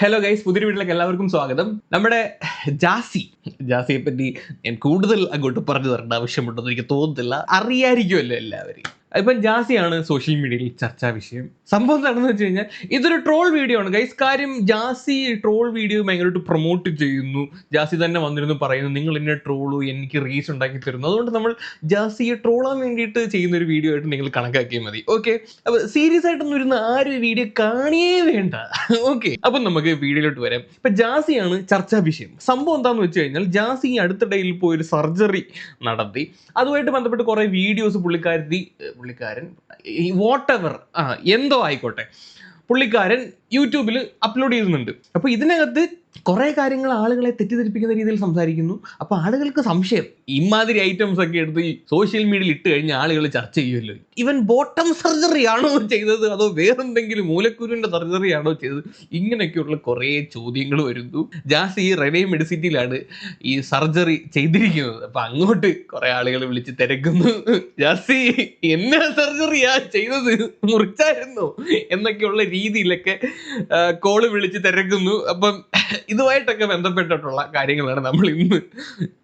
Hello guys പുതിയ വീട്ടിലേക്ക് എല്ലാവർക്കും സ്വാഗതം. നമ്മുടെ ജാസി ജാസിയെ പറ്റി ഞാൻ കൂടുതൽ അങ്ങോട്ട് പറഞ്ഞു തരേണ്ട ആവശ്യമുണ്ടെന്ന് എനിക്ക് തോന്നുന്നില്ല. അറിയായിരിക്കുമല്ലോ എല്ലാവരും ഇപ്പം ജാസിയാണ് സോഷ്യൽ മീഡിയയിൽ ചർച്ചാ വിഷയം. സംഭവം എന്താണെന്ന് വെച്ച് കഴിഞ്ഞാൽ ഇതൊരു ട്രോൾ വീഡിയോ ആണ്. ഗൈസ് കാര്യം ജാസി ട്രോൾ വീഡിയോ ഭയങ്കരമായിട്ട് പ്രൊമോട്ട് ചെയ്യുന്നു. ജാസി തന്നെ വന്നിരുന്നു പറയുന്നു നിങ്ങൾ എന്നെ ട്രോളു എനിക്ക് റീച്ച് ഉണ്ടാക്കി തരുന്നു. അതുകൊണ്ട് നമ്മൾ ജാസിയെ ട്രോളാൻ വേണ്ടിയിട്ട് ചെയ്യുന്ന ഒരു വീഡിയോ ആയിട്ട് നിങ്ങൾ കണക്കാക്കിയാൽ മതി. ഓക്കെ അപ്പോൾ സീരിയസ് ആയിട്ടൊന്നും ഇരുന്ന് ആരും ഈ വീഡിയോ കാണിയേ വേണ്ട. ഓക്കെ അപ്പം നമുക്ക് വീഡിയോയിലോട്ട് വരാം. ഇപ്പം ജാസിയാണ് ചർച്ചാ വിഷയം. സംഭവം എന്താണെന്ന് വെച്ച് കഴിഞ്ഞാൽ ജാസി അടുത്തിടയിൽ പോയി ഒരു സർജറി നടത്തി. അതുമായിട്ട് ബന്ധപ്പെട്ട് കുറേ വീഡിയോസ് പുള്ളിക്കാരത്തി പുള്ളിക്കാരൻ ഈ എവർ എന്തോ ആയിക്കോട്ടെ. പുള്ളിക്കാരൻ യൂട്യൂബിൽ അപ്ലോഡ് ചെയ്യുന്നുണ്ട് അപ്പോൾ ഇതിനകത്ത് കുറേ കാര്യങ്ങൾ ആളുകളെ തെറ്റിദ്ധരിപ്പിക്കുന്ന രീതിയിൽ സംസാരിക്കുന്നു. അപ്പോൾ ആളുകൾക്ക് സംശയം. ഇമാതിരി ഐറ്റംസ് ഒക്കെ എടുത്ത് ഈ സോഷ്യൽ മീഡിയയിൽ ഇട്ട് കഴിഞ്ഞാൽ ആളുകൾ ചർച്ച ചെയ്യുമല്ലോ. ഇവൻ ബോട്ടം സർജറി ആണോ ചെയ്തത്? അതോ വേറെന്തെങ്കിലും മൂലക്കുരുവിന്റെ സർജറി ആണോ ചെയ്തത്? ഇങ്ങനെയൊക്കെയുള്ള കുറേ ചോദ്യങ്ങൾ വരുന്നു. ജാസി റെനേ മെഡിസിറ്റിയിലാണ് ഈ സർജറി ചെയ്തിരിക്കുന്നത്. അപ്പം അങ്ങോട്ട് കുറേ ആളുകൾ വിളിച്ച് തിരക്കുന്നു. ജാസി എന്നാ സർജറിയാ ചെയ്തത്? മുറിച്ചായിരുന്നോ? എന്നൊക്കെയുള്ള രീതിയിലൊക്കെ കോൾ വിളിച്ച് തിരക്കുന്നു. അപ്പം ഇതുമായിട്ടൊക്കെ ബന്ധപ്പെട്ടിട്ടുള്ള കാര്യങ്ങളാണ് നമ്മൾ ഇന്ന്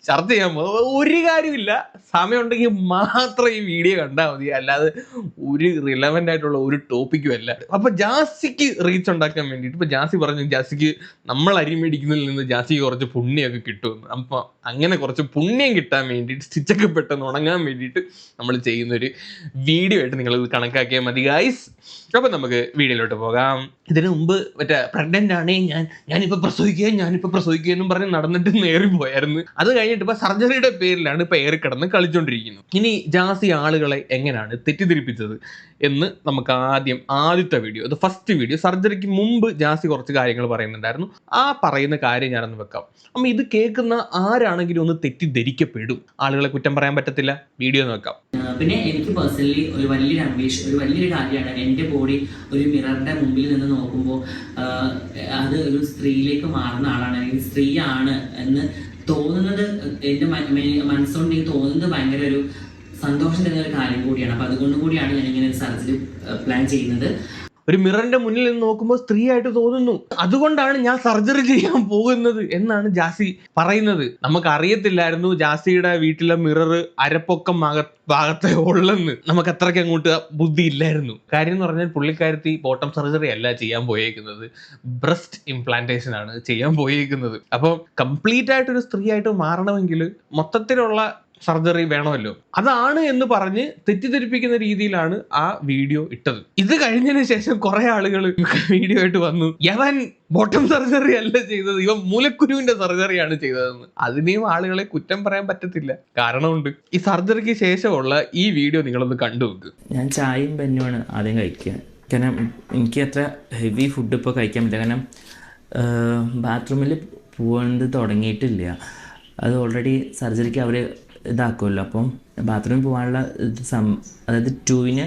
ചർച്ച ചെയ്യാൻ പോകുന്നത്. ഒരു കാര്യമില്ല. സമയമുണ്ടെങ്കിൽ മാത്രം ഈ വീഡിയോ കണ്ടാൽ മതി. അല്ലാതെ ഒരു റിലവന്റ് ആയിട്ടുള്ള ഒരു ടോപ്പിക്കും അല്ല. അപ്പൊ ജാസിക്ക് റീച്ച് ഉണ്ടാക്കാൻ വേണ്ടിയിട്ട് ഇപ്പൊ ജാസി പറഞ്ഞു ജാസിക്ക് നമ്മൾ അരി മേടിക്കുന്നതിൽ നിന്ന് ജാസിക്ക് കുറച്ച് പുണ്യമൊക്കെ കിട്ടുമെന്ന്. അപ്പൊ അങ്ങനെ കുറച്ച് പുണ്യം കിട്ടാൻ വേണ്ടിയിട്ട് സ്റ്റിച്ചൊക്കെ പെട്ടെന്ന് ഉണങ്ങാൻ വേണ്ടിയിട്ട് നമ്മൾ ചെയ്യുന്ന ഒരു വീഡിയോ ആയിട്ട് നിങ്ങൾ കണക്കാക്കിയാൽ മതി ഗൈസ് അപ്പൊ നമുക്ക് വീഡിയോയിലോട്ട് പോകാം. ഇതിനു മുമ്പ് മറ്റേ പ്രഗ്നന്റ് ആണേ ഞാൻ ഞാനിപ്പോ പ്രസവിക്കുക ഞാനിപ്പോ പ്രസവിക്കുക എന്നും പറഞ്ഞ് നടന്നിട്ട് നേറി പോയായിരുന്നു. അത് കഴിഞ്ഞിട്ട് ഇപ്പൊ സർജറിയുടെ പേരിലാണ് ഇപ്പൊ ഏറി കിടന്ന് കളിച്ചോണ്ടിരിക്കുന്നു. ഇനി ജാസി ആളുകളെ എങ്ങനെയാണ് തെറ്റിദ്ധരിപ്പിച്ചത് എന്ന് നമുക്ക് ആദ്യം ആദ്യത്തെ വീഡിയോ അത് ഫസ്റ്റ് വീഡിയോ സർജറിക്ക് മുമ്പ് ജാസി കുറച്ച് കാര്യങ്ങൾ പറയുന്നുണ്ടായിരുന്നു. ആ പറയുന്ന കാര്യം ഞാനൊന്ന് വെക്കാം. അപ്പം ഇത് കേൾക്കുന്ന ആരാണെങ്കിലും ഒന്ന് തെറ്റിദ്ധരിക്കപ്പെടും. ആളുകളെ കുറ്റം പറയാൻ പറ്റത്തില്ല. വീഡിയോ നോക്കാം പിന്നെ എനിക്ക് പേഴ്സണലി ഒരു വലിയൊരു അംബീഷൻ ഒരു വലിയൊരു കാര്യമാണ് എന്റെ ബോഡി ഒരു മിററിന്റെ മുമ്പിൽ നിന്ന് നോക്കുമ്പോൾ അത് ഒരു സ്ത്രീയിലേക്ക് മാറുന്ന ആളാണ്. അല്ലെങ്കിൽ സ്ത്രീയാണ് എന്ന് തോന്നുന്നത് എന്റെ മനസ്സുകൊണ്ട് എനിക്ക് തോന്നുന്നത് ഭയങ്കര ഒരു സന്തോഷം തരുന്ന ഒരു കാര്യം കൂടിയാണ്. അപ്പൊ അതുകൊണ്ട് കൂടിയാണ് ഞാൻ ഇങ്ങനെ ഒരു സർജറി പ്ലാൻ ചെയ്യുന്നത്. ഒരു മിററിന്റെ മുന്നിൽ നിന്ന് നോക്കുമ്പോൾ സ്ത്രീയായിട്ട് തോന്നുന്നു. അതുകൊണ്ടാണ് ഞാൻ സർജറി ചെയ്യാൻ പോകുന്നത് എന്നാണ് ജാസി പറയുന്നത്. നമുക്ക് അറിയത്തില്ലായിരുന്നു ജാസിയുടെ വീട്ടിലെ മിറർ അരപ്പൊക്കം ഭാഗത്തെ ഉള്ളെന്ന്. നമുക്ക് അത്രയ്ക്ക് അങ്ങോട്ട് ബുദ്ധി ഇല്ലായിരുന്നു കാര്യം എന്ന് പറഞ്ഞാൽ പുള്ളിക്കാരത്തി ബോട്ടം സർജറി അല്ല ചെയ്യാൻ പോയേക്കുന്നത്. ബ്രസ്റ്റ് ഇംപ്ലാന്റേഷൻ ആണ് ചെയ്യാൻ പോയേക്കുന്നത്. അപ്പോൾ കംപ്ലീറ്റ് ആയിട്ട് ഒരു സ്ത്രീ ആയിട്ട് മാറണമെങ്കിൽ മൊത്തത്തിലുള്ള സർജറി വേണമല്ലോ. അതാണ് എന്ന് പറഞ്ഞ് തെറ്റിദ്ധരിപ്പിക്കുന്ന രീതിയിലാണ് ആ വീഡിയോ ഇട്ടത്. ഇത് കഴിഞ്ഞതിന് ശേഷം കുറെ ആളുകൾ വീഡിയോ ആയിട്ട് വന്നു. യവൻ ബോട്ടം സർജറി അല്ല ചെയ്തത്. ഇവ മൂലക്കുരുവിന്റെ സർജറിയാണ് ചെയ്തതെന്ന്. അതിനെയും ആളുകളെ കുറ്റം പറയാൻ പറ്റത്തില്ല. കാരണമുണ്ട്. ഈ സർജറിക്ക് ശേഷമുള്ള ഈ വീഡിയോ നിങ്ങളൊന്ന് കണ്ടു നോക്ക്. ഞാൻ ചായയും ബന്നുമാണ് ആദ്യം കഴിക്കുക. കാരണം എനിക്ക് അത്ര ഹെവി ഫുഡ് ഇപ്പോൾ കഴിക്കാൻ പറ്റില്ല. കാരണം ബാത്റൂമിൽ പോകുന്നത് തുടങ്ങിയിട്ടില്ല. അത് ഓൾറെഡി സർജറിക്ക് അവർ ഇതാക്കുമല്ലോ. അപ്പം ബാത്റൂമിൽ പോകാനുള്ള സം അതായത് ടൂവിന്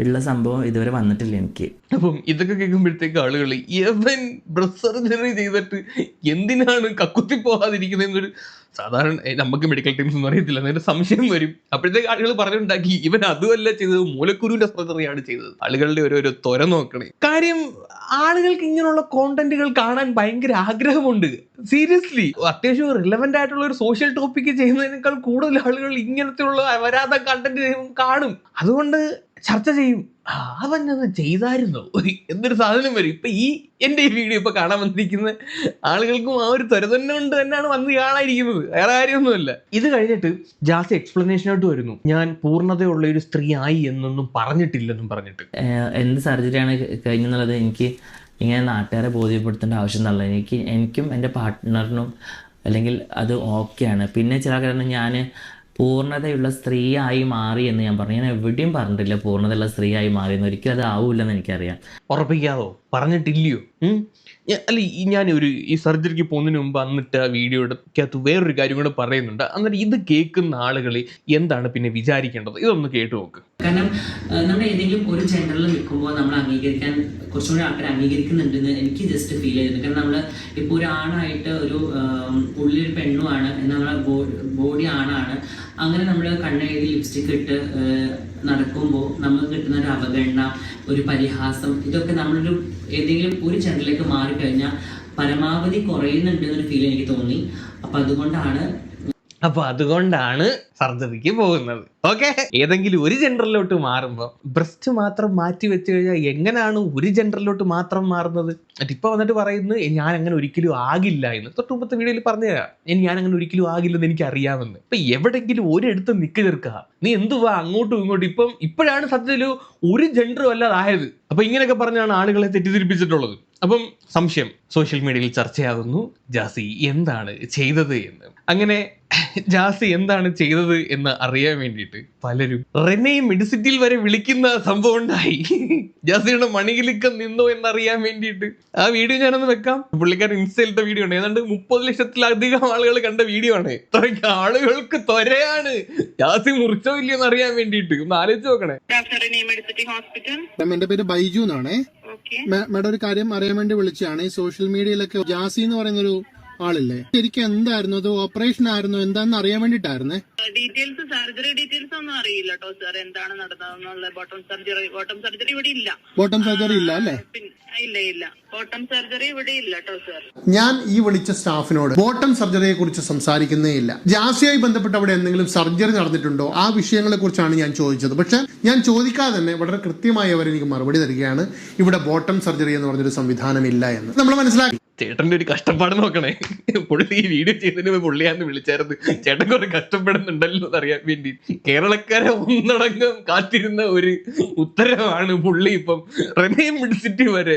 ഉള്ള സംഭവം ഇതുവരെ വന്നിട്ടില്ല എനിക്ക്. അപ്പം ഇതൊക്കെ കേൾക്കുമ്പോഴത്തേക്ക് ആളുകൾ യവൻ ബ്രസ്റ്റ് സർജറി ചെയ്തിട്ട് എന്തിനാണ് കക്കുത്തി പോകാതിരിക്കുന്നതെന്നൊരു സാധാരണ നമുക്ക് മെഡിക്കൽ ടീംസ് ഒന്നും അറിയത്തില്ല എന്നൊരു സംശയം വരും. അപ്പോഴത്തേക്ക് ആളുകൾ പറഞ്ഞുണ്ടാക്കി ഇവൻ അതുമല്ല ചെയ്തത് മൂലക്കുരുവിന്റെ സർജറിയാണ് ചെയ്തത്. ആളുകളുടെ ഓരോരോ ത്വര നോക്കണേ. കാര്യം ആളുകൾക്ക് ഇങ്ങനെയുള്ള കോണ്ടന്റുകൾ കാണാൻ ഭയങ്കര ആഗ്രഹമുണ്ട്. സീരിയസ്ലി അത്യാവശ്യം റിലവന്റ് ആയിട്ടുള്ള ഒരു സോഷ്യൽ ടോപ്പിക് ചെയ്യുന്നതിനേക്കാൾ കൂടുതൽ ആളുകൾ ഇങ്ങനത്തെയുള്ള വരാത്ത കണ്ടന്റ് കാണും. അതുകൊണ്ട് ചർച്ച ചെയ്യും. "ആ, അവൻ അത് ചെയ്തായിരുന്നു. എന്നൊരു സാധനം വരും. ഇപ്പൊ ഈ എന്റെ ഈ വീഡിയോ ഇപ്പൊ കാണാൻ വന്നിരിക്കുന്ന ആളുകൾക്കും ആ ഒരു ത്വര തന്നെ കൊണ്ട് തന്നെയാണ് വന്ന് കാണാതിരിക്കുന്നത് വേറെ കാര്യമൊന്നുമില്ല. ഇത് കഴിഞ്ഞിട്ട് ജാസ്തി എക്സ്പ്ലനേഷനായിട്ട് വരുന്നു. ഞാൻ പൂർണതയുള്ള ഒരു സ്ത്രീ ആയി എന്നൊന്നും പറഞ്ഞിട്ടില്ലെന്നും പറഞ്ഞിട്ട്. എന്ത് സർജറിയാണ് കഴിഞ്ഞെന്നുള്ളത് എനിക്ക് ഇങ്ങനെ നാട്ടുകാരെ ബോധ്യപ്പെടുത്തേണ്ട ആവശ്യം എന്നുള്ളത് എനിക്ക് എനിക്കും എന്റെ പാർട്ട്ണറിനും അല്ലെങ്കിൽ അത് ഓക്കെയാണ് പിന്നെ ചില കാരണം ഞാൻ പൂർണതയുള്ള സ്ത്രീയായി മാറി എന്ന് ഞാൻ പറഞ്ഞു. ഞാൻ എവിടെയും പറഞ്ഞിട്ടില്ല പൂർണതയുള്ള സ്ത്രീയായി മാറി എന്ന്. ഒരിക്കലും അത് ആവൂല്ലെന്ന് എനിക്കറിയാം. ഉറപ്പിക്കാതോ പറഞ്ഞിട്ടില്ലയോ? ഉം? അല്ല ഈ ഞാൻ ഒരു ഈ സർജറിക്ക് പോകുന്നതിന് മുമ്പ് അന്നിട്ട് ആ വീഡിയോയ്ക്കകത്ത് വേറൊരു കാര്യം കൂടെ പറയുന്നുണ്ട്. അന്നേരം ഇത് കേൾക്കുന്ന ആളുകൾ എന്താണ് പിന്നെ വിചാരിക്കേണ്ടത്? ഇതൊന്ന് കേട്ടു നോക്ക്. കാരണം നമ്മൾ ഏതെങ്കിലും ഒരു ജെൻഡറിൽ നിൽക്കുമ്പോൾ നമ്മൾ അംഗീകരിക്കാൻ കുറച്ചുകൂടി ആൾക്കാർ അംഗീകരിക്കുന്നുണ്ടെന്ന് എനിക്ക് ജസ്റ്റ് ഫീൽ ചെയ്യുന്നു. കാരണം നമ്മൾ ഇപ്പോൾ ഒരു ആണായിട്ട് ഒരു ഉള്ളിൽ പെണ്ണുമാണ് നമ്മളെ ബോഡി ആണാണ്. അങ്ങനെ നമ്മൾ കണ്ണെഴുതി ലിപ്സ്റ്റിക് ഇട്ട് നടക്കുമ്പോൾ നമ്മൾ കിട്ടുന്ന ഒരു അവഗണന ഒരു പരിഹാസം ഇതൊക്കെ നമ്മളൊരു ഏതെങ്കിലും ഒരു ജെൻഡറിലേക്ക് മാറിക്കഴിഞ്ഞാൽ പരമാവധി കുറയുന്നുണ്ട് എന്നൊരു ഫീൽ എനിക്ക് തോന്നി. അപ്പൊ അതുകൊണ്ടാണ് അപ്പൊ അതുകൊണ്ടാണ് സർജറിക്ക് പോകുന്നത്. ഓക്കെ ഏതെങ്കിലും ഒരു ജെൻഡറിലോട്ട് മാറുമ്പോൾ ബ്രസ്റ്റ് മാത്രം മാറ്റി വെച്ച് കഴിഞ്ഞാൽ എങ്ങനെയാണ് ഒരു ജെൻഡറിലോട്ട് മാത്രം മാറുന്നത്? ഇപ്പൊ വന്നിട്ട് പറയുന്നത് ഞാൻ അങ്ങനെ ഒരിക്കലും ആകില്ല എന്ന്. തൊട്ട് മുമ്പത്തെ വീഡിയോയിൽ പറഞ്ഞു തരാം "ഏ, ഞാൻ അങ്ങനെ ഒരിക്കലും ആകില്ലെന്ന് എനിക്ക് അറിയാമെന്ന്. ഇപ്പൊ എവിടെങ്കിലും ഒരിടത്ത് നിക്ക് നിൽക്കുക നീ എന്തുവാ അങ്ങോട്ടും ഇങ്ങോട്ടും. ഇപ്പം ഇപ്പോഴാണ് സത്യത്തിൽ ഒരു ജെൻഡറും അല്ലാതായത്. അപ്പൊ ഇങ്ങനെയൊക്കെ പറഞ്ഞാണ് ആളുകളെ തെറ്റിദ്ധരിപ്പിച്ചിട്ടുള്ളത്. അപ്പം സംശയം സോഷ്യൽ മീഡിയയിൽ ചർച്ചയാകുന്നു ജാസി എന്താണ് ചെയ്തത് എന്ന്. അങ്ങനെ ജാസി എന്താണ് ചെയ്തത് എന്ന് അറിയാൻ വേണ്ടിയിട്ട് പലരും റെനയും മെഡിസിറ്റിയിൽ വരെ വിളിക്കുന്ന സംഭവം ഉണ്ടായി. ജാസിയുടെ മണികിലിക്കം നിന്നോ എന്നറിയാൻ വേണ്ടിയിട്ട്. ആ വീഡിയോ ഞാനൊന്ന് വെക്കാം. പുള്ളിക്കാരൻ ഇൻസ്റ്റയിലത്തെ വീഡിയോ ഉണ്ട്. ഏതാണ്ട് മുപ്പത് ലക്ഷത്തിലധികം ആളുകൾ കണ്ട വീഡിയോ ആണ്. ഇത്രയ്ക്ക് ആളുകൾക്ക് ത്വരയാണ്. ജാസി മുറിച്ചോ ഇല്ലയോ എന്ന് അറിയാൻ വേണ്ടിയിട്ട്. ഒന്ന് ആലോചിച്ച് നോക്കണേ. എന്റെ പേര് ബൈജു എന്നാണേ. മാഡം ഒരു കാര്യം അറിയാൻ വേണ്ടി വിളിച്ചതാണ്. ഈ സോഷ്യൽ മീഡിയയിലൊക്കെ ജാസി എന്ന് പറയുന്ന ഒരു ആളില്ലേ? ശരിക്കും എന്തായിരുന്നു? അത് ഓപ്പറേഷൻ ആയിരുന്നു? എന്താന്ന് അറിയാൻ വേണ്ടിട്ടായിരുന്നേ ഡീറ്റെയിൽസ് സർജറി ഡീറ്റെയിൽസ് ഒന്നും അറിയില്ല കേട്ടോ സാർ എന്താണ് നടന്നതെന്നുള്ള ബോട്ടം സർജറി ബോട്ടം സർജറി ഇവിടെ ഇല്ല. ബോട്ടം സർജറി ഇല്ല അല്ലേ? ഇല്ല ഇല്ല. ബോട്ടം സർജറി ഇവിടെ ഇല്ല കേട്ടോ സാർ ഞാൻ ഈ വിളിച്ച സ്റ്റാഫിനോട് ബോട്ടം സർജറിയെ കുറിച്ച് സംസാരിക്കുന്നേ ഇല്ല. ജാസിയായി ബന്ധപ്പെട്ട് അവിടെ എന്തെങ്കിലും സർജറി നടന്നിട്ടുണ്ടോ? ആ വിഷയങ്ങളെ കുറിച്ചാണ് ഞാൻ ചോദിച്ചത്. പക്ഷെ ഞാൻ ചോദിക്കാതെ തന്നെ വളരെ കൃത്യമായി അവർ എനിക്ക് മറുപടി തരികയാണ്. ഇവിടെ ബോട്ടം സർജറി എന്ന് പറഞ്ഞൊരു സംവിധാനം ഇല്ല എന്ന്. നമ്മൾ മനസ്സിലാക്കി ചേട്ടന്റെ ഒരു കഷ്ടപ്പാട് നോക്കണേ. പുള്ളി ഈ വീഡിയോ ചെയ്തതിന് പുള്ളിയാന്ന് വിളിച്ചായിരുന്നു. ചേട്ടൻ കുറെ കഷ്ടപ്പെടുന്നുണ്ടല്ലോ എന്നറിയാൻ വേണ്ടി. കേരളക്കാരെ ഒന്നടങ്കം കാത്തിരുന്ന ഒരു ഉത്തരവാണ് പുള്ളി ഇപ്പം റെനേം സിറ്റി വരെ.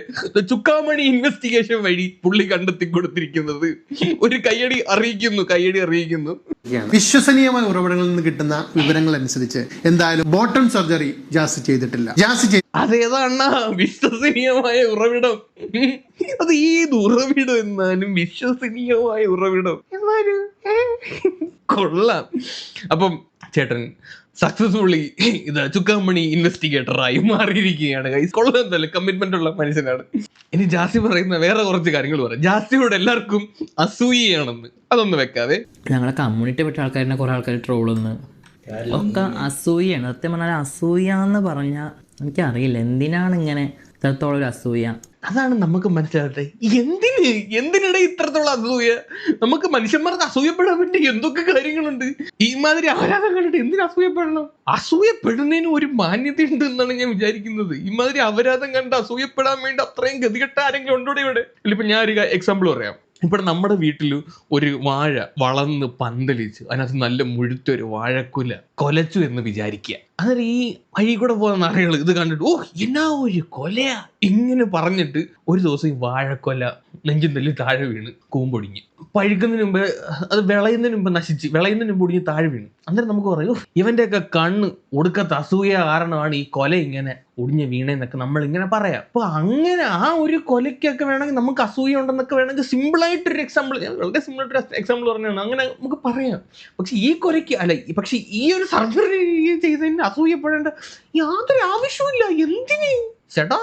ചുക്കാമണി ഇൻവെസ്റ്റിഗേഷൻ വഴി പുള്ളി കണ്ടെത്തി കൊടുത്തിരിക്കുന്നത് ഒരു കയ്യടി അറിയിക്കുന്നു കയ്യടി അറിയിക്കുന്നു. വിശ്വസനീയമായ ഉറവിടങ്ങളിൽ നിന്ന് കിട്ടുന്ന വിവരങ്ങൾ അനുസരിച്ച് എന്തായാലും ബോട്ടം സർജറി ജാസ് ചെയ്തിട്ടില്ല. ജാസ് ചെയ്ത് അതേതാണ് വിശ്വസനീയമായ ഉറവിടം. അത് ഏത് ഉറവിടം എന്നാലും വിശ്വസനീയമായ ഉറവിടം. എന്നാലും? കൊള്ളാം. അപ്പം ചേട്ടൻ സക്സസ്ഫുള്ളി ഇത് ചുക്കാമണി ഇൻവെസ്റ്റിഗേറ്ററായി മാറിയിരിക്കുകയാണ് ഗൈസ് കൊള്ളാം കമ്മിറ്റ്മെന്റ് ഉള്ള മനുഷ്യനാണ്. ഇനി ജാസി പറയുന്ന വേറെ കുറച്ച് കാര്യങ്ങൾ പറയാം. ജാസിയോട് എല്ലാവർക്കും അസൂയയാണെന്ന്. അതൊന്ന് വെക്കാതെ ഞങ്ങളെ കമ്മ്യൂണിറ്റി പെട്ട ആൾക്കാരിനെ കുറെ ആൾക്കാർ ട്രോളെന്ന് ഒക്കെ അസൂയാണ് സത്യം പറഞ്ഞാൽ അസൂയ എന്ന് പറഞ്ഞാൽ എനിക്കറിയില്ല. എന്തിനാണ് ഇങ്ങനെ ഇത്രത്തോളം ഒരു അസൂയ? അതാണ് നമുക്ക് മനസ്സിലാകട്ടെ. എന്തിന്? എന്തിനിടെ ഇത്രത്തോളം അസൂയ? നമുക്ക് മനുഷ്യന്മാർക്ക് അസൂയപ്പെടാൻ വേണ്ടി എന്തൊക്കെ കാര്യങ്ങളുണ്ട്? ഈ മാതിരി കണ്ടിട്ട് എന്തിനു അസൂയപ്പെടണം? അസൂയപ്പെടുന്നതിന് ഒരു മാന്യത ഉണ്ട് എന്നാണ് ഞാൻ വിചാരിക്കുന്നത്. ഈ മാതിരി അപരാധം കണ്ട് അസൂയപ്പെടാൻ വേണ്ടി അത്രയും ഗതികെട്ട ആരെങ്കിലും ഉണ്ടോ ഇവിടെ? ഇപ്പൊ ഞാൻ ഒരു എക്സാമ്പിൾ പറയാം. ഇപ്പോൾ നമ്മുടെ വീട്ടിൽ ഒരു വാഴ വളർന്ന് പന്തലിച്ച്. അതിനകത്ത് നല്ല മുഴുത്തൊരു വാഴക്കുല കൊലച്ചു എന്ന് വിചാരിക്കുക. അന്നേരം ഈ വഴി കൂടെ പോകുന്ന ആളുകൾ ഇത് കണ്ടിട്ട് ഓ എന്നാ ഒരു കൊലയാ? ഇങ്ങനെ പറഞ്ഞിട്ട് ഒരു ദിവസം ഈ വാഴക്കൊല നെഞ്ചും തല്ലി താഴെ വീണ് കൂമ്പൊടിഞ്ഞ് പഴുക്കുന്നതിന് മുമ്പ് അത് വിളയുന്നതിന് മുമ്പ് നശിച്ച് വിളയുന്നതിന് മുമ്പ് ഒടിഞ്ഞ് താഴെ വീണ്. അന്നേരം നമുക്ക് പറയൂ "ഓ, ഇവന്റെയൊക്കെ കണ്ണ് ഒടുക്കത്തെ അസൂയ കാരണമാണ് ഈ കൊല ഇങ്ങനെ ഒടിഞ്ഞ് വീണേന്നൊക്കെ നമ്മൾ ഇങ്ങനെ പറയാം. അപ്പൊ അങ്ങനെ ആ ഒരു കൊലയ്ക്കൊക്കെ വേണമെങ്കിൽ നമുക്ക് അസൂയ ഉണ്ടെന്നൊക്കെ വേണമെങ്കിൽ ഒരു എക്സാമ്പിൾ വളരെ സിമ്പിൾ ആയിട്ടൊരു എക്സാമ്പിൾ പറഞ്ഞാണ് അങ്ങനെ നമുക്ക് പറയാം. പക്ഷെ ഈ കൊലയ്ക്ക് അല്ല പക്ഷെ ഈ ഒരു സർജറി ചെയ്തതിന് അസൂയപ്പെടേണ്ട യാതൊരു ആവശ്യവും ഇല്ല എന്തിന്? ചേട്ടാ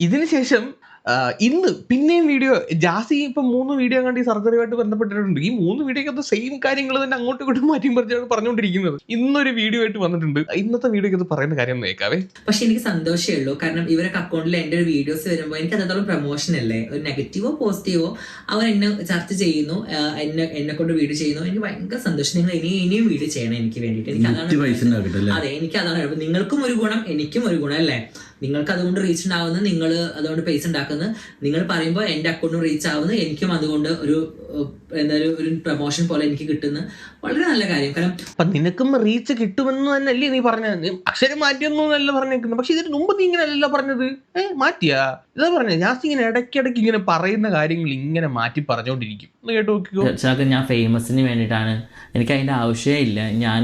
ഇതിന് ശേഷം ആ, ഇന്ന് പിന്നെയും വീഡിയോ ജാസി ഇപ്പൊ മൂന്ന് വീഡിയോ കണ്ട് ഈ സർജറിയുമായിട്ട് ബന്ധപ്പെട്ടിട്ടുണ്ട്. ഈ മൂന്ന് വീഡിയോക്കകത്ത് സെയിം കാര്യങ്ങൾ തന്നെ അങ്ങോട്ടും ഇങ്ങോട്ടും മാറ്റിയും മറിച്ചാണ് പറഞ്ഞുകൊണ്ടിരിക്കുന്നത്. ഇന്നൊരു വീഡിയോ ആയിട്ട് വന്നിട്ടുണ്ട്. ഇന്നത്തെ വീഡിയോക്കകത്ത് പറയുന്ന കാര്യം നോക്കാവേ കേൾക്കാവേ. പക്ഷെ എനിക്ക് സന്തോഷമേ ഉള്ളൂ. കാരണം ഇവരൊക്കെ അക്കൗണ്ടിൽ എന്റെ ഒരു വീഡിയോസ് വരുമ്പോൾ എനിക്ക് അത്രത്തോളം പ്രൊമോഷൻ അല്ലേ? ഒരു നെഗറ്റീവോ പോസിറ്റീവോ അവർ എന്നെ ചർച്ച ചെയ്യുന്നു. എന്നെ എന്നെ കൊണ്ട് വീഡിയോ ചെയ്യുന്നു. എനിക്ക് ഭയങ്കര സന്തോഷം. നിങ്ങൾ ഇനി ഇനിയും വീഡിയോ ചെയ്യണം എനിക്ക് വേണ്ടിയിട്ട്. എനിക്ക് അതാണ് അതെ എനിക്ക് അതാണ്. നിങ്ങൾക്കും ഒരു ഗുണം എനിക്കും ഒരു ഗുണം അല്ലേ? നിങ്ങൾക്ക് അതുകൊണ്ട് റീച്ച് ഉണ്ടാവുന്നത് നിങ്ങൾ അതുകൊണ്ട് പൈസ ഉണ്ടാക്കുന്നത് നിങ്ങൾ പറയുമ്പോൾ എന്റെ അക്കൗണ്ടും റീച്ച് ആവുന്നു എനിക്കും അതുകൊണ്ട് ഒരു ഏഹ്, എന്താ ഒരു- പ്രൊമോഷൻ പോലെ എനിക്ക് കിട്ടുന്ന വളരെ നല്ല കാര്യം. കാരണം അപ്പൊ നിനക്കും റീച്ച് കിട്ടുമെന്ന് തന്നെയല്ലേ നീ പറഞ്ഞത്? അക്ഷരം മാറ്റിയെന്നു അല്ല പറഞ്ഞേക്കുന്നത്. പക്ഷെ ഇതിന് മുമ്പ് നീ ഇങ്ങനെ അല്ലല്ലോ പറഞ്ഞത്. ഏ മാറ്റിയാ? ഇതാ പറഞ്ഞത് ഞാൻ ഇങ്ങനെ ഇടയ്ക്കിടയ്ക്ക് ഇങ്ങനെ പറയുന്ന കാര്യങ്ങൾ ഇങ്ങനെ മാറ്റി പറഞ്ഞുകൊണ്ടിരിക്കും ഒന്ന് കേട്ട് നോക്കിക്കോ. ഞാൻ ഫേമസിന് വേണ്ടിയിട്ടാണ്. എനിക്ക് അതിന്റെ ആവശ്യമേ ഇല്ല. ഞാൻ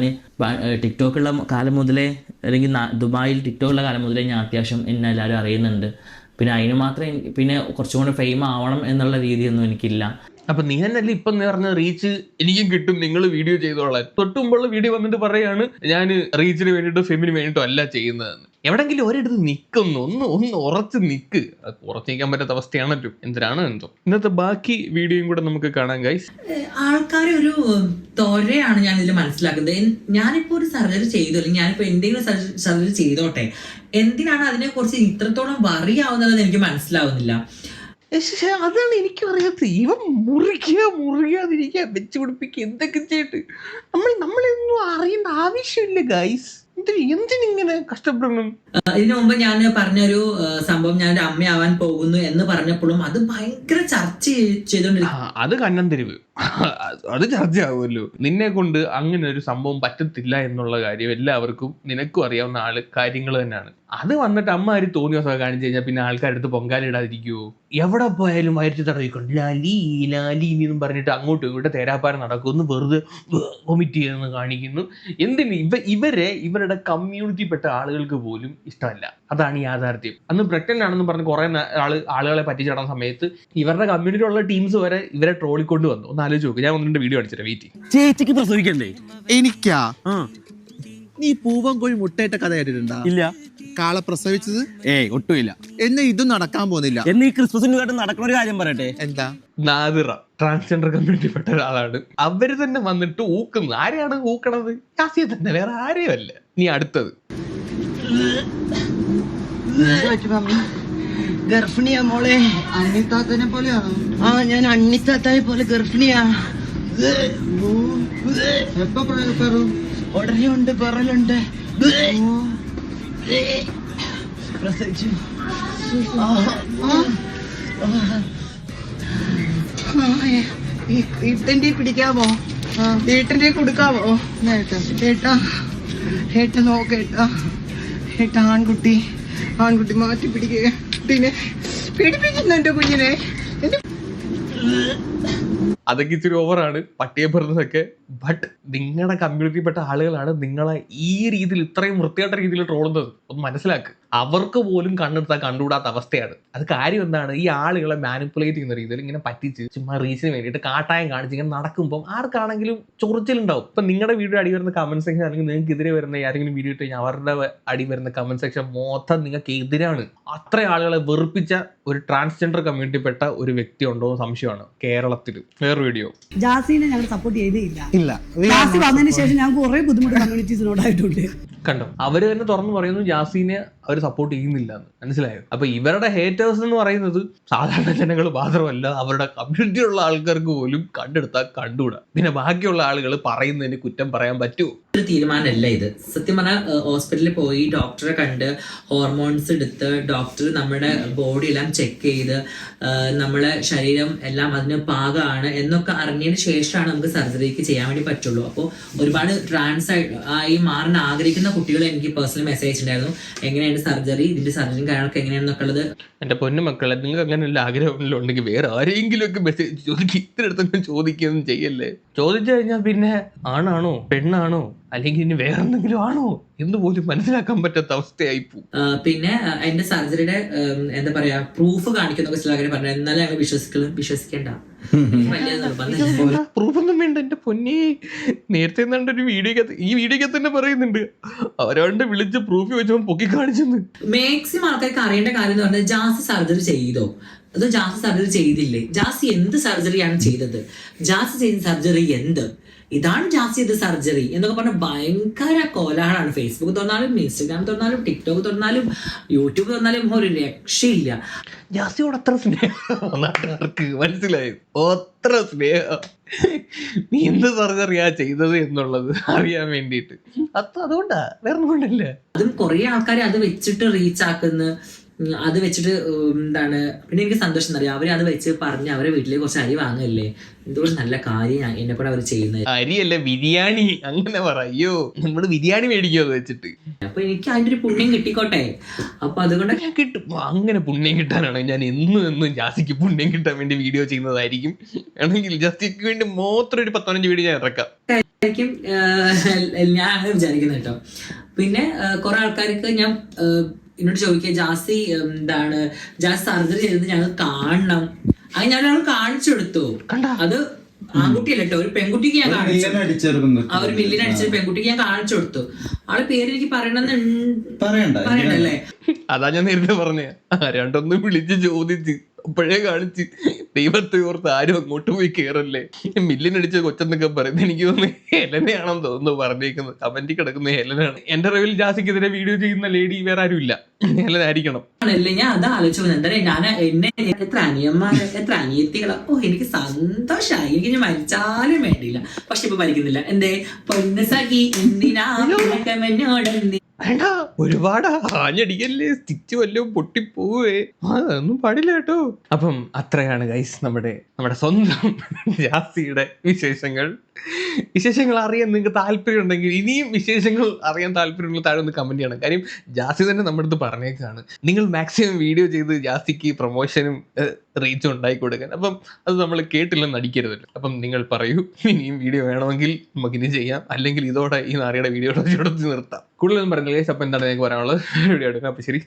ടിക്ടോക്കുള്ള കാലം മുതലേ അല്ലെങ്കിൽ ദുബായിൽ ദുബായിൽ ടിക്ടോക്കുള്ള കാലം മുതലേ ഞാൻ അത്യാവശ്യം എന്നെ എല്ലാവരും അറിയുന്നുണ്ട്. പിന്നെ അതിന് മാത്രമേ പിന്നെ കുറച്ചും കൂടെ ഫെയിം ആവണം എന്നുള്ള രീതിയൊന്നും എനിക്കില്ല. അപ്പൊ നീ തന്നെയല്ലേ ഇപ്പൊ നീ പറഞ്ഞ റീച്ച് എനിക്കും കിട്ടും നിങ്ങൾ വീഡിയോ ചെയ്തോളാൻ. തൊട്ടുമ്പോൾ വീഡിയോ വന്നിട്ട് പറയാണ് ഞാൻ റീച്ചിന് വേണ്ടിയിട്ടോ ഫെമിന് വേണ്ടിട്ടോ അല്ല ചെയ്യുന്നതെന്ന്. എവിടെങ്കിലും ഒരിടത്ത് നിൽക്കുന്നു ഒന്ന് ഒന്ന് ഉറച്ച് നിൽക്ക് ഉറച്ചു നിൽക്കാൻ പറ്റാത്ത അവസ്ഥയാണല്ലോ. എന്തിനാണ് എന്തോ. ഇന്നത്തെ ബാക്കി വീഡിയോയും കൂടെ നമുക്ക് കാണാൻ ഗൈസ് ആൾക്കാരെ ഒരു തൊരയാണ് ഞാൻ ഇതിൽ മനസ്സിലാക്കുന്നത്. ഞാനിപ്പോ ഒരു സർജറി ചെയ്തു അല്ലെങ്കിൽ ഞാനിപ്പോ എന്തെങ്കിലും സർജറി ചെയ്തോട്ടെ? എന്തിനാണ് അതിനെ കുറിച്ച് ഇത്രത്തോളം വറി ആവുന്നത് എനിക്ക് മനസ്സിലാവുന്നില്ല. പക്ഷേ അതാണ് എനിക്കും അറിയാത്തത്. ഇവൻ മുറിക്കുക മുറിയാതിരിക്കുക വെച്ച് പിടിപ്പിക്കുക എന്തൊക്കെ ചെയ്തിട്ട് നമ്മൾ നമ്മളൊന്നും അറിയേണ്ട ആവശ്യമില്ല ഗൈസ് എന്തിന് എന്തിനിങ്ങനെ കഷ്ടപ്പെടണം? ഇതിനു മുമ്പ് ഞാൻ പറഞ്ഞൊരു സംഭവം ഞാൻ അമ്മ ആവാൻ പോകുന്നു എന്ന് പറഞ്ഞപ്പോഴും അത് ഭയങ്കര ചർച്ച ചെയ്- ആ, അത് കണ്ണൻ തെരുവ് അത് ചർച്ചയാവുമല്ലോ. നിന്നെ കൊണ്ട് അങ്ങനെ ഒരു സംഭവം പറ്റത്തില്ല എന്നുള്ള കാര്യം എല്ലാവർക്കും നിനക്കും അറിയാവുന്ന ആൾ കാര്യങ്ങൾ തന്നെയാണ്. അത് വന്നിട്ട് അമ്മ ആര് തോന്നിയ ദിവസം കാണിച്ചു കഴിഞ്ഞാൽ പിന്നെ ആൾക്കാരെടുത്ത് പൊങ്കാലിടാതിരിക്കുവോ എവിടെ പോയാലും വയറ്റി തടവിക്കൊണ്ട് ലാലി ലാലി എന്നും പറഞ്ഞിട്ട് അങ്ങോട്ടും ഇങ്ങോട്ട് തേരാപ്പാരം നടക്കുന്നു വെറുതെ വൊമിറ്റ് ചെയ്യുന്നു കാണിക്കുന്നു. എന്തിന്? ഇവ ഇവരെ ഇവരുടെ കമ്മ്യൂണിറ്റി പെട്ട ആളുകൾക്ക് പോലും ഇഷ്ടമല്ല. അതാണ് യാഥാർത്ഥ്യം. അന്ന് ബ്രിട്ടൻ ആണെന്ന് പറഞ്ഞ് കുറെ ആൾ ആളുകളെ പറ്റിച്ച് നടന്ന സമയത്ത് ഇവരുടെ കമ്മ്യൂണിറ്റിയിലുള്ള ടീംസ് വരെ ഇവരെ ട്രോളിക്കൊണ്ട് വന്നു. ഒന്ന് ആലോചിച്ച് നോക്ക്. ഞാൻ ഒന്ന് രണ്ട് വീഡിയോ അടിച്ചിട്ട് വെയിറ്റ് ചേച്ചിക്ക് പ്രസവിക്കണ്ടേ? എനിക്കാ? നീ പൂവൻ കോഴി മുട്ടയിട്ട കഥ കേട്ടിട്ടുണ്ടാ? ഇല്ല. കാളെ പ്രസവിച്ചത്? ഏയ് ഒട്ടുമില്ല. എന്നെ ഇതും നടക്കാൻ പോകുന്നില്ല. എന്ന് ഈ ക്രിസ്മസിന് കാട്ടും നടക്കുന്ന ഒരു കാര്യം പറയട്ടെ? എന്താ? നാദിറ ട്രാൻസ്ജെൻഡർ കമ്മ്യൂണിറ്റി പെട്ട ഒരാളാണ്. അവർ തന്നെ വന്നിട്ട് ഊക്കുന്നത് ആരെയാണ് ഊക്കണത്? കാസിയെ തന്നെ വേറെ ആരെയും അല്ല നീ അടുത്തത് ഗർഭിണിയാ മോളെ. അണ്ണിത്താത്തനെ പോലെയാണോ? ആ ഞാൻ അണ്ണിത്താത്തായെ പോലെ ഗർഭിണിയാ. എപ്പോ പെറു ഉടനെ ഉണ്ട് പെറലുണ്ട് പ്രസവിച്ചു ആ, ആ, ആ. ആ, ഈ- ഈട്ടന്റെ പിടിക്കാമോ? ഈട്ടന്റെ കൊടുക്കാമോ? ഏട്ടാ ഏട്ട നോക്കേട്ടാ ഏട്ട. ആൺകുട്ടി. ആൺകുട്ടി മാറ്റി പിടിക്കുക കുട്ടീനെ പീഡിപ്പിക്കുന്നു എന്റെ കുഞ്ഞിനെ അതൊക്കെ ഇച്ചിരി ഓവറാണ് പട്ടിയെ പറഞ്ഞതൊക്കെ ബട്ട് നിങ്ങളുടെ കമ്മ്യൂണിറ്റിയിൽപ്പെട്ട ആളുകളാണ് നിങ്ങളെ ഈ രീതിയിൽ ഇത്രയും വൃത്തിയായിട്ട രീതിയിൽ ട്രോളുന്നത് ഒന്ന് മനസ്സിലാക്ക്. അവർക്ക് പോലും കണ്ണെടുത്താൽ കണ്ടുകൂടാത്ത അവസ്ഥയാണ്. അത് കാര്യം എന്താണ്? ഈ ആളുകളെ മാനിപ്പുലേറ്റ് ചെയ്യുന്ന രീതിയിൽ ഇങ്ങനെ പറ്റിച്ച് ചുമ്മാ റീച്ചിന് വേണ്ടിയിട്ട് കാട്ടായം കാണിച്ച് ഇങ്ങനെ നടക്കുമ്പോൾ ആർക്കാണെങ്കിലും ചൊറിച്ചിലുണ്ടാവും. ഇപ്പം നിങ്ങളുടെ വീഡിയോ അടി വരുന്ന കമന്റ് സെക്ഷൻ അല്ലെങ്കിൽ നിങ്ങൾക്ക് എതിരെ വരുന്ന ആരെങ്കിലും വീഡിയോ ഇട്ട് കഴിഞ്ഞാൽ അവരുടെ അടി വരുന്ന കമന്റ് സെക്ഷൻ മൊത്തം നിങ്ങൾക്ക് എതിരാണ്. അത്ര ആളുകളെ വെറുപ്പിച്ച ഒരു ട്രാൻസ്ജെൻഡർ കമ്മ്യൂണിറ്റിപ്പെട്ട ഒരു വ്യക്തി ഉണ്ടോ എന്ന് സംശയമാണ് കേരളത്തിൽ വേറെ വീഡിയോ ജാസിനെ ഞങ്ങൾ സപ്പോർട്ട് ചെയ്തേയില്ല ഇല്ല. ജാസി വന്നതിന് ശേഷം ഞങ്ങൾക്ക് കുറെ ബുദ്ധിമുട്ട് കമ്മ്യൂണിറ്റീസിനോടായിട്ടുണ്ട് കണ്ടോ? അവർ തന്നെ തുറന്നു പറയുന്നു ജാസിനെ അവർ സപ്പോർട്ട് ചെയ്യുന്നില്ല എന്ന് മനസ്സിലായോ? അപ്പൊ ഇവരുടെ ഹേറ്റേഴ്സ് എന്ന് പറയുന്നത് സാധാരണ ജനങ്ങൾ മാത്രമല്ല അവരുടെ കമ്മ്യൂണിറ്റിയുള്ള ആൾക്കാർക്ക് പോലും കണ്ടെടുത്താൽ കണ്ടുകൂടാ. പിന്നെ ബാക്കിയുള്ള ആളുകൾ പറയുന്നതിന് കുറ്റം പറയാൻ പറ്റുമോ? ഒരു തീരുമാനമല്ല ഇത്. സത്യം പറഞ്ഞാൽ ഹോസ്പിറ്റലിൽ പോയി ഡോക്ടറെ കണ്ട് ഹോർമോൺസ് എടുത്ത് ഡോക്ടർ നമ്മുടെ ബോഡി എല്ലാം ചെക്ക് ചെയ്ത് നമ്മളെ ശരീരം എല്ലാം അതിന് പാകമാണ് എന്നൊക്കെ അറിഞ്ഞതിന് ശേഷമാണ് നമുക്ക് സർജറിക്ക് ചെയ്യാൻ വേണ്ടി പറ്റുള്ളൂ. അപ്പോൾ ഒരുപാട് ട്രാൻസ് ആയി മാറാൻ ആഗ്രഹിക്കുന്ന കുട്ടികൾ എനിക്ക് പേഴ്സണൽ മെസ്സേജ് ഉണ്ടായിരുന്നു എങ്ങനെയാണ് സർജറി? ഇതിന്റെ സർജറിയും കാര്യങ്ങളൊക്കെ എങ്ങനെയാണെന്നൊക്കെ ഉള്ളത് എന്റെ പൊന്നു മക്കളെ നിങ്ങൾക്ക് അങ്ങനെ വല്ല ആഗ്രഹമെങ്കിലും ഉണ്ടെങ്കിൽ വേറെ ആരെങ്കിലും ഒക്കെ മെസ്സേജ് ചോദിക്കും. ഇത്ര ചോദിക്കുകയൊന്നും ചെയ്യല്ലേ? ചോദിച്ചു കഴിഞ്ഞാൽ പിന്നെ ആണാണോ? പെണ്ണാണോ? അല്ലെങ്കിൽ ഇനി വേറെ എന്തെങ്കിലും ആണോ എന്ന് പോലും മനസ്സിലാക്കാൻ പറ്റാത്ത അവസ്ഥയായി പോകും. പിന്നെ എന്റെ സർജറിയുടെ എന്താ പറയാ പ്രൂഫ് കാണിക്കുന്നൊക്കെ ചില ആൾക്കാർ പറഞ്ഞു എന്നാലും ഞങ്ങൾ വിശ്വസിക്കണം വിശ്വസിക്കേണ്ട. പ്രൂഫൊന്നും വേണ്ട. എന്റെ പൊന്നി നേരത്തെ എന്താണ്ട് ഒരു വീഡിയോക്കകത്ത് ഈ വീഡിയോക്കകത്ത് തന്നെ പറയുന്നുണ്ട്. അവരവിടെ വിളിച്ച് പ്രൂഫ് വെച്ചപ്പോൾ പൊക്കി കാണിച്ചെന്ന്. മാക്സിമം ആൾക്കാർക്ക് അറിയേണ്ട കാര്യം എന്ന് പറഞ്ഞാൽ ജാസ് സർജറി ചെയ്തോ? അതോ ജാസ് സർജറി ചെയ്തില്ലേ? ജാസ് എന്ത് സർജറിയാണ് ചെയ്തത്? ജാസ് ചെയ്ത സർജറി എന്ത്? ഇതാണ് ജാസ്തി ചെയ്ത സർജറി എന്നൊക്കെ പറഞ്ഞ ഭയങ്കര കോലാഹലമാണ്. ഫേസ്ബുക്ക് തുറന്നാലും ഇൻസ്റ്റഗ്രാം തുറന്നാലും ടിക്ടോക്ക് തുറന്നാലും യൂട്യൂബ് തുറന്നാലും ഒരു രക്ഷയില്ല. ജാസ്തിയോട് അത്ര സ്നേഹം. മനസ്സിലായി? അത്ര സ്നേഹം. നീ എന്ത് സർജറിയാ ചെയ്തത് എന്നുള്ളത് അറിയാൻ വേണ്ടിയിട്ട്. അത് അതുകൊണ്ടാ വേറെ കൊണ്ടല്ല? അതും കുറെ ആൾക്കാരെ അത് വെച്ചിട്ട് റീച്ച് ആക്കുന്ന. അത് വെച്ചിട്ട് എന്താണ് പിന്നെ എനിക്ക് സന്തോഷം എന്നറിയാം അവർ അത് വെച്ച് പറഞ്ഞ് അവരെ വീട്ടിലെ കുറച്ച് അരി വാങ്ങല്ലേ? എന്തുകൊണ്ട് നല്ല കാര്യം എന്നെ കൂടെ അവർ ചെയ്യുന്നത്. അരിയല്ല ബിരിയാണി. അങ്ങനെ പറയോ നമ്മൾ ബിരിയാണി മേടിക്കോ അത് വെച്ചിട്ട്? അപ്പൊ എനിക്ക് അതിന്റെ ഒരു പുണ്യം കിട്ടിക്കോട്ടെ? അപ്പൊ അതുകൊണ്ട് ഞാൻ കിട്ടും. അങ്ങനെ പുണ്യം കിട്ടാനാണ്? ഞാൻ എന്നും എന്നും ജാസിക്ക് പുണ്യം കിട്ടാൻ വേണ്ടി വീഡിയോ ചെയ്യുന്നതായിരിക്കും. വേണമെങ്കിൽ ജാസിക്ക് വേണ്ടി മാത്രം ഒരു പതിനഞ്ച് വീഡിയോ ഞാൻ ഇറക്കാം. ഞാൻ വിചാരിക്കുന്നു വിചാരിക്കുന്നത് കേട്ടോ. പിന്നെ കുറെ ആൾക്കാർക്ക് ഞാൻ എന്നോട് ചോദിക്കുക ജാസി എന്താണ്? ജാസി സർജറി ചെയ്തത് ഞങ്ങൾ കാണണം. അത് ഞാൻ ഞങ്ങൾ കാണിച്ചു കൊടുത്തു അത് ആൺകുട്ടിയല്ല കേട്ടോ? ഒരു പെൺകുട്ടിക്ക് ഞാൻ കാണിച്ചു. ആ ഒരു മില്ലിന് അടിച്ച പെൺകുട്ടിക്ക് ഞാൻ കാണിച്ചു കൊടുത്തു ആളെ പേര് എനിക്ക് പറയണമെന്ന് പറയണ്ടല്ലേ? അതാ ഞാൻ നേരത്തെ പറഞ്ഞേ. രണ്ടൊന്നും വിളിച്ച് ചോദിച്ച് അപ്പോഴേ കാണിച്ച്. ദൈവത്തെ ഓർത്ത് ആരും അങ്ങോട്ട് പോയി കയറല്ലേ മില്ലിനടിച്ച കൊച്ചെന്നൊക്കെ പറയുന്നത് എനിക്ക് തോന്നുന്നു ഹെലനയാണെന്ന് തോന്നുന്നു പറഞ്ഞേക്കുന്നത്. കമന്റിൽ കിടക്കുന്ന ഹെലനാണ്. എന്റെ അറിവിൽ ജാസിക്കെതിരെ വീഡിയോ ചെയ്യുന്ന ലേഡി വേറെ ആരും ഇല്ല. ഹെലനായിരിക്കണം. ആണല്ലേ ഞാൻ അത് ആലോചിച്ചു എന്താ ഞാൻ എന്നെ എത്ര അനിയന്മാരെ എത്ര അനിയത്തികളാ. ഓ എനിക്ക് സന്തോഷമായി എനിക്ക് ഞാൻ മരിച്ചാലും വേണ്ടിയില്ല. പക്ഷെ ഇപ്പൊ മരിക്കുന്നില്ല. എന്തേ? പൊന്നസഖി എന്തിനാ എന്നോടെന്തി വേണ്ട ഒരുപാട് ആഞ്ഞടിക്കല്ലേ സ്റ്റിച്ച് വല്ലതും പൊട്ടിപ്പോവേ. അതൊന്നും പാടില്ല കേട്ടോ. അപ്പം അത്രയാണ് ഗൈസ് നമ്മുടെ നമ്മുടെ സ്വന്തം ജാസിയുടെ വിശേഷങ്ങൾ. വിശേഷങ്ങൾ അറിയാൻ നിങ്ങൾക്ക് താല്പര്യം ഉണ്ടെങ്കിൽ ഇനിയും വിശേഷങ്ങൾ അറിയാൻ താല്പര്യമുള്ള താഴെ ഒന്ന് കമന്റ് ചെയ്യണം. കാര്യം ജാസി തന്നെ നമ്മുടെ അടുത്ത് പറഞ്ഞേക്കാണ്. നിങ്ങൾ മാക്സിമം വീഡിയോ ചെയ്ത് ജാസിക്ക് പ്രൊമോഷനും റീച്ചും ഉണ്ടാക്കി കൊടുക്കാൻ. അപ്പം അത് നമ്മൾ കേട്ടില്ലെന്ന് അടിക്കരുതല്ലോ. അപ്പം നിങ്ങൾ പറയൂ ഇനിയും വീഡിയോ വേണമെങ്കിൽ നമുക്ക് ഇനി ചെയ്യാം. അല്ലെങ്കിൽ ഇതോടെ ഈ നാറിയുടെ വീഡിയോ നിർത്താം. കൂടുതലൊന്നും പറഞ്ഞില്ലേ അപ്പം എന്താണ് നിങ്ങൾക്ക് പറയാനുള്ളത്? വീഡിയോ എടുക്കാം. അപ്പം ശരി.